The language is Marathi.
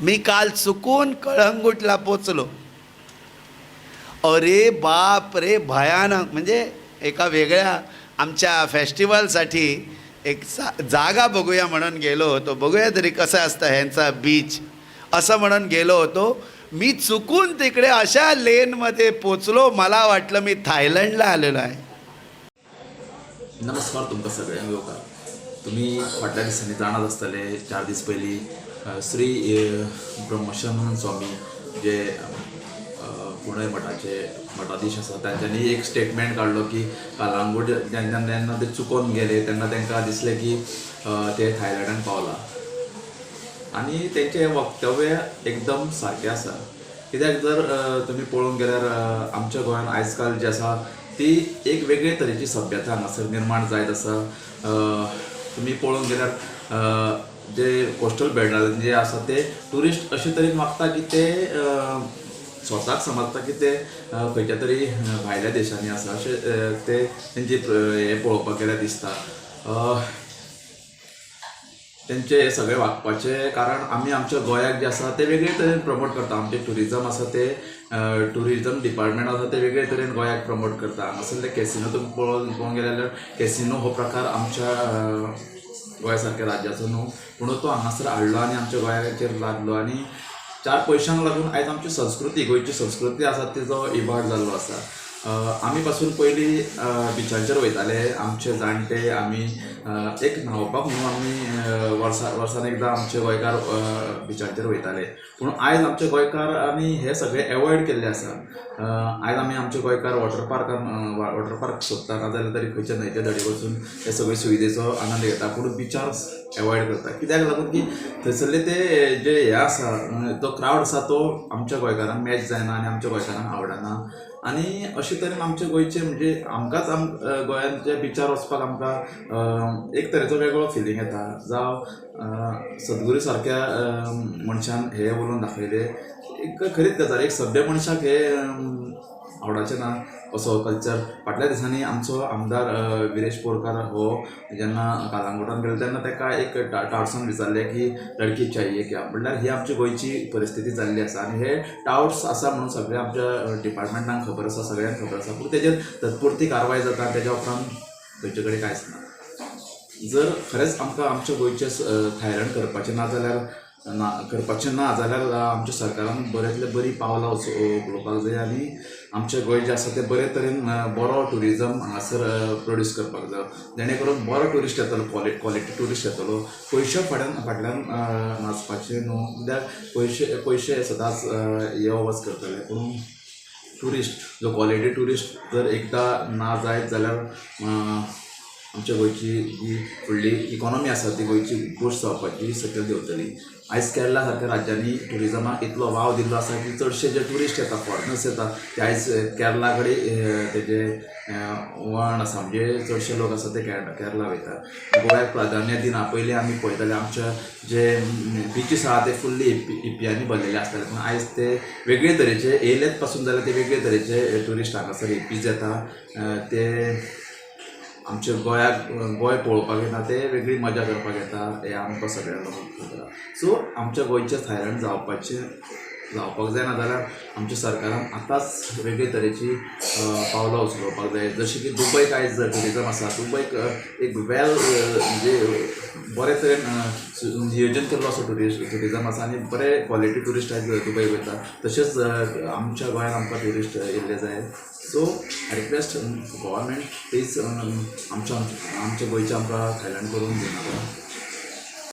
मी काल चुकून कळंगूटला पोचलो. अरे बाप रे भयानक. म्हणजे एका वेगळ्या आमच्या फेस्टिवलसाठी एक जागा बघूया म्हणून गेलो होतो. बघूया तरी कसं असतं ह्यांचा बीच. असं म्हणून गेलो होतो. मी चुकून तिकडे अशा लेनमध्ये पोचलो मला वाटलं मी थायलंडला आलेलो आहे. नमस्कार तुमकां सगळ्यांक येवकार. तुमी फाटल्या दिसांनी जाणात आसतले चार दीस पयलीं श्री अ, स्वामी जे पुणे मठाचे मठाधीश आसा तांच्यांनी एक स्टेटमेंट काडलो की कालांगूट जेन्ना जेन्ना ते चुकोन गेले तेन्ना तांकां दिसलें की ते थायलंडान पावला. आनी तेंचें वक्तव्य एकदम सारकें आसा कित्याक जर तुमी पळोवंक गेल्यार आमच्या गोंयान आयज काल जी आसा ती एक वेगळे तरेची सभ्यता हांगासर निर्माण जायत आसा तुमी पळोवंक गेल्यार जे कोस्टल बेल्टान जे आसा ते ट्युरिस्ट अशे तरेन वागता की ते स्वताक समजता की ते खंयच्या तरी भायल्या देशांनी आसा अशें ते तेंची हे पळोवपाक गेल्यार दिसता. अ, तेंचे हे सगळे वागपाचे कारण आमी आमच्या गोंयाक जे आसा ते वेगळे तरेन प्रमोट करता. आमचे ट्युरिजम आसा ते ट्युरिजम डिपार्टमेंट आसा ते वेगळे तरेन गोंयाक प्रमोट करता. हांगासरले कॅसिनो तुमी पळोवन पळोवंक गेले जाल्यार कॅसिनो हो प्रकार आमच्या अ, सारक्या राज्याचो न्हू पूण तो हांगासर हाडलो आनी आमच्या गोंयाचेर लागलो आनी चार पयशांक लागून आयज आमची संस्कृती गोंयची संस्कृती आसा तिचो इबाड जाल्लो आसा. आमी पासून पयलीं बिचांचेर वयताले आमचे जाणटे आमी एक न्हांवपाक म्हणून आमी वर्सा वर्सान एकदां आमचे गोंयकार बिचांचेर वयताले पूण आयज आमचे गोंयकारांनी हे सगळे एवॉयड केल्ले आसा आयज आमी आमचे गोंयकार वॉटर पार्कान वॉटर पार्क सोदता नाजाल्यार तरी खंयच्या न्हंयच्या धडी वचून हे सगळे सुविधेचो आनंद घेता पूण बिचार एवॉयड करता कित्याक लागून की थंयसरले ते जे हे आसा तो क्रावड आसा तो आमच्या गोंयकारांक मॅच जायना आनी आमच्या गोंयकारांक आवडना. आनी अशे तरेन आमचे गोंयचे म्हणजे आमकांच आम अ, गोंयांत जे बिचार वचपाक आमकां एक तरेचो वेगळो फिलींग येता. जावं सद्गुरू सारक्या मनशान हे बरोवन दाखयले. एक खरीच गजाल एक सभ्य मनशाक हे आवडाचें ना. असो कल्चर फाटल्या दिसांनी आमचो आमदार विरेश पोरकार हो जेन्ना कालांगुटान गेलो तेन्ना ताका एक टा टावट्सान विचारलें की लडकी चाहिये क्या? म्हणल्यार ही आमची गोंयची परिस्थिती जाल्ली आसा आनी हे टावट्स आसा म्हणून सगळे आमच्या डिपार्टमेंटांक खबर आसा सगळ्यांक खबर आसा पूण तेजेर तत्पुरती कारवाय जाता तेज्या उपरांत खंयचे कडेन कांयच ना जर खरेंच आमकां आमच्या गोंयचें थायरण करपाचें ना जाल्यार ना करपाचें ना जाल्यार आमच्या सरकारान बऱ्यांतले बरी पावलां उखलोवपाक जाय आनी आमचें गोंय जें आसा तें बरे तरेन बरो ट्युरिजम हांगासर प्रोड्यूस करपाक जाय. जेणे करून बरो ट्युरिस्ट येतलो क्वॉलिटी क्वॉलिटी ट्युरिस्ट येतलो. पयशे फाटल्यान फाटल्यान नाचपाचें न्हू. कित्याक पयशे पयशे सदांच यो वच करतले. पूण ट्युरिस्ट जो क्वॉलिटी ट्युरिस्ट जर एकदां ना जायत जाल्यार आमच्या गोंयची जी फुडली इकॉनॉमी आसा ती गोंयची गोश्ट जावपाची सकयल देंवतली. आयज केरला सारक्या राज्यांनी ट्युरिजमाक इतलो वाव दिल्लो आसा की चडशे जे ट्युरिस्ट येता फॉरेनर्स येता ते आयज केरला कडेन तेजे वळण आसा म्हणजे चडशे लोक आसा ते केर केरला वयता गोंयाक प्राधान्य दिना पयलीं आमी पळयताले आमच्या जे बिचीस आहा ते फुल्ली इपियांनी भरलेले आसताले. पूण आयज ते वेगळे तरेचे येयलेच पासून जाल्यार ते वेगळे तरेचे ट्युरिस्ट हांगासर हिपीज येता ते आमच्या गोंयाक गोंय पळोवपाक येता ते वेगळी मजा करपाक येता हे आमकां सगळ्यांक खबर आसा. सो आमच्या गोंयचें थायलंड जावपाचें जावपाक जायना जाल्यार आमच्या सरकारान आतांच वेगळे तरेची पावलां उचलोवपाक जाय. जशें की दुबयक आयज ट्युरिजम आसा दुबयक एक वेल म्हणजे बरे तरेन नियोजन म्हणजे केल्लो असो ट्युरिस्ट ट्युरिजम आसा आनी बरे क्वॉलिटी ट्युरिस्ट आयज दुबय वयता. तशेंच आमच्या गोंयांत आमकां ट्युरिस्ट येयल्ले जाय. So I request government please आमच्या आमच्या गोंयच्या आमकां थायलंड करून दिनाका